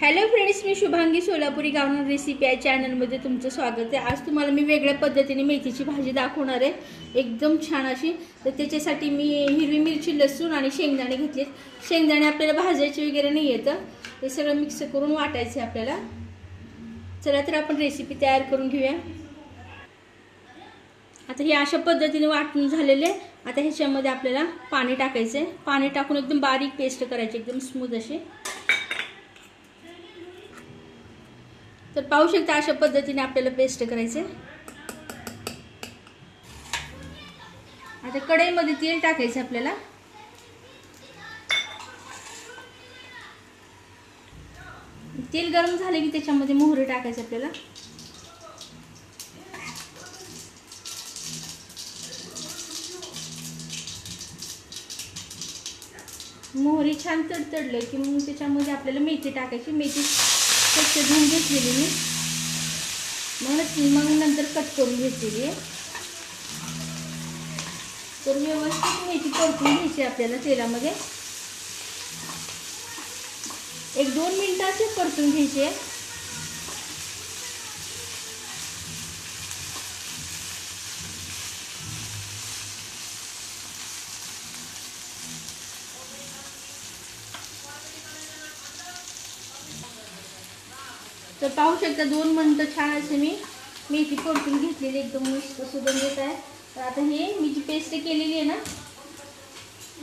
Hello friends मी शुभांगी सोलापुरी गावणार recipe या चॅनलमध्ये तुमचं स्वागत आहे. आज तुम्हाला मी वेगळ्या पद्धतीने मेथीची भाजी दाखवणार आहे. एकदम छान अशी. तर त्याच्यासाठी मी हिरवी मिरची लसूण आणि शेंगदाणे घेतलेत. शेंगदाणे आपल्याला भाजायचे वगैरे नाही येतं हे सगळं मिक्स करून वाटायचे आपल्याला. चला तर आपण रेसिपी तयार करून घेऊया. आता हे अशा पद्धतीने वाटून झालेले. आहे. आता ह्याच्यामध्ये आपल्याला पाणी टाकायचं आहे पाणी टाकून एकदम बारीक पेस्ट करायची. एकदम स्मूथ अशी तर पाहू शकता अशा पद्धतीने आपल्याला पेस्ट करायचे. आता कढईमध्ये तेल टाकायचं आपल्याला. तेल गरम झाले की त्याच्यामध्ये मोहरी टाकायचं आपल्याला. मोहरी छान तडतडलं की मग त्याच्यामध्ये आपल्याला मेथी टाकायची. मेथी स्वच्छ धुवून घेतलेली मी. म्हणूनच मग नंतर कट करून घेतलेली आहे. तर व्यवस्थित मेथी परतून घ्यायची आपल्याला तेलामध्ये. एक दोन मिनिटं असे परतून घ्यायचे तर पाहू शकता दोन मिनटं छान असे मी. मेथी परतून घेतलेली एकदम मस्त सुगंध येत आहे. तर आता हे मी जी पेस्ट केलेली आहे ना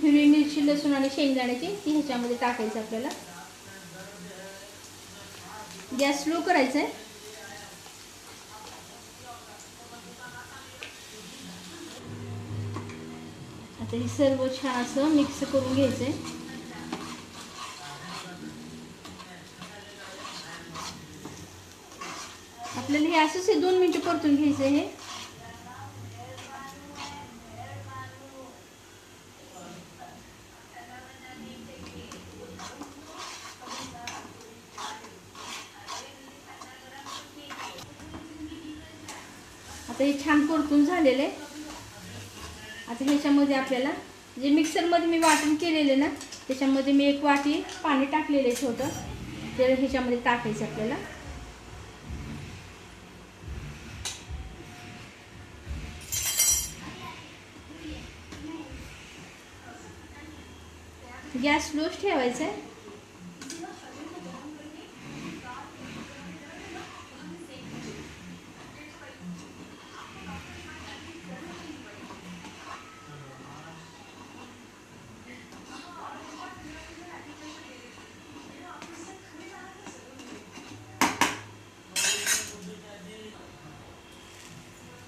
हिरवी मिरची लसूण आणि शेंगदाण्याची ती ह्याच्यामध्ये टाकायचं आपल्याला. गॅस स्लो करायचा आहे. आता हे सर्व छान असं मिक्स करून घ्यायचं आहे आपल्याला हे असंच हे दोन मिनिटं परतून घ्यायचं आहे. हे आता हे छान परतून झालेलं आहे. आता ह्याच्यामध्ये आपल्याला जे मिक्सरमध्ये मी वाटण केलेले ना त्याच्यामध्ये मी एक वाटी पाणी टाकलेलं आहे छोटं. तर ह्याच्यामध्ये टाकायचं आपल्याला. गॅस स्लोच ठेवायचा आहे.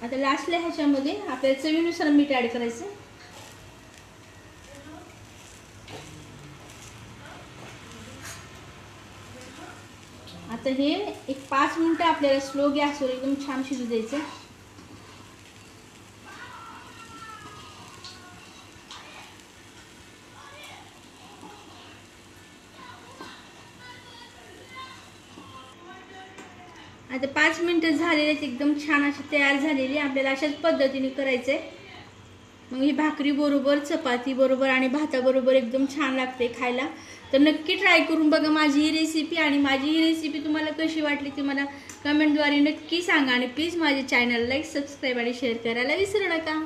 आता लास्टला ह्याच्यामध्ये आपल्याला चवीनुसार मीठ ॲड करायचं. आता हे एक पाच मिनटं आपल्याला स्लो गॅसवर एकदम छान शिजू द्यायचं. आता पाच मिनटं झालेले आहेत एकदम छान अशी तयार झालेली आपल्याला अशाच पद्धतीने करायचं आहे मग ही भाकरी बरोबर चपाती बरोबर आणि भाताबरोबर एकदम छान लागते खायला. तर नक्की ट्राय करून बघा माझी ही रेसिपी आणि माझी ही रेसिपी तुम्हाला कशी वाटली ती मला कमेंटद्वारे नक्की सांगा. आणि प्लीज माझ्या चॅनल लाईक सबस्क्राईब आणि शेअर करायला विसरू नका.